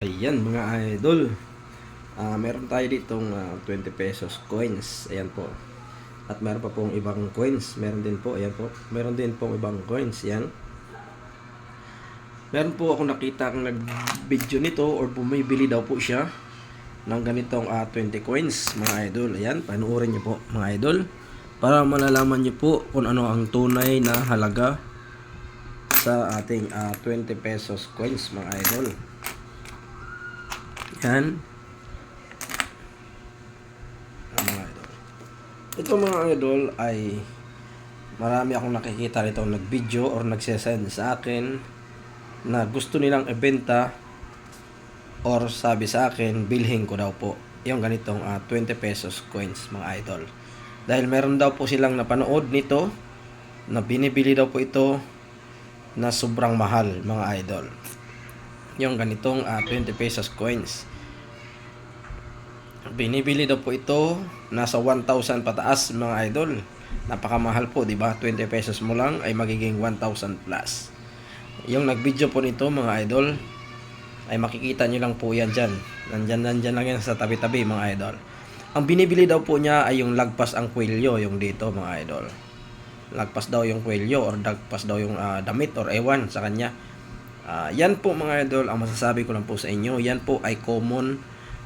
Ayan mga idol. Ah, meron tayo ditong ah, 20 pesos coins. Ayan po. At meron pa pong ibang coins. Meron din po. Ayan po. Meron din pong ibang coins. Ayan. Meron po ako nakita ang nag-video nito or bumibili daw po siya ng ganitong ah, 20 coins mga idol. Ayan. Panuorin niyo po mga idol. Para malalaman niyo po kung ano ang tunay na halaga sa ating ah, 20 pesos coins mga idol. Yan. Ang mga idol. Ito mga idol ay marami akong nakikita nito nag-video or nagsesend sa akin na gusto nilang ibenta or sabi sa akin bilhin ko daw po yung ganitong ah, 20 pesos coins mga idol. Dahil meron daw po silang napanood nito na binibili daw po ito na sobrang mahal mga idol yung ganitong ah, 20 pesos coins. Binibili daw po ito nasa 1,000 pataas mga idol. Napakamahal po, di ba? 20 pesos mo lang ay magiging 1,000 plus. Yung nag-video po nito mga idol ay makikita nyo lang po yan dyan. Nandyan, nandyan lang yan sa tabi-tabi mga idol. Ang binibili daw po niya ay yung lagpas ang kwelyo, yung dito mga idol. Lagpas daw yung kwelyo or lagpas daw yung ah, damit or ewan sa kanya. Ah, yan po mga idol, ang masasabi ko lang po sa inyo, yan po ay common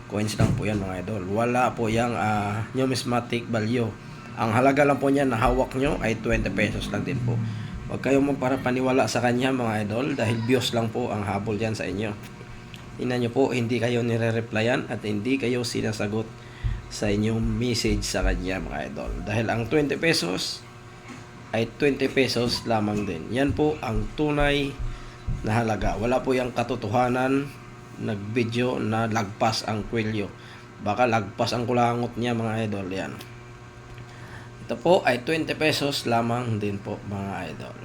coins lang po yan mga idol. Wala po yung ah, numismatic value. Ang halaga lang po niya na hawak nyo ay 20 pesos lang din po. Huwag kayong magparapaniwala sa kanya mga idol dahil bios lang po ang habol yan sa inyo. Tingnan nyo po, hindi kayo nire-replyan at hindi kayo sinasagot sa inyong message sa kanya mga idol. Dahil ang 20 pesos ay 20 pesos lamang din. Yan po ang tunay na halaga. Wala po yung katotohanan nag-video na lagpas ang kwelyo. Baka lagpas ang kulangot niya mga idol. Yan. Ito po ay 20 pesos lamang din po mga idol.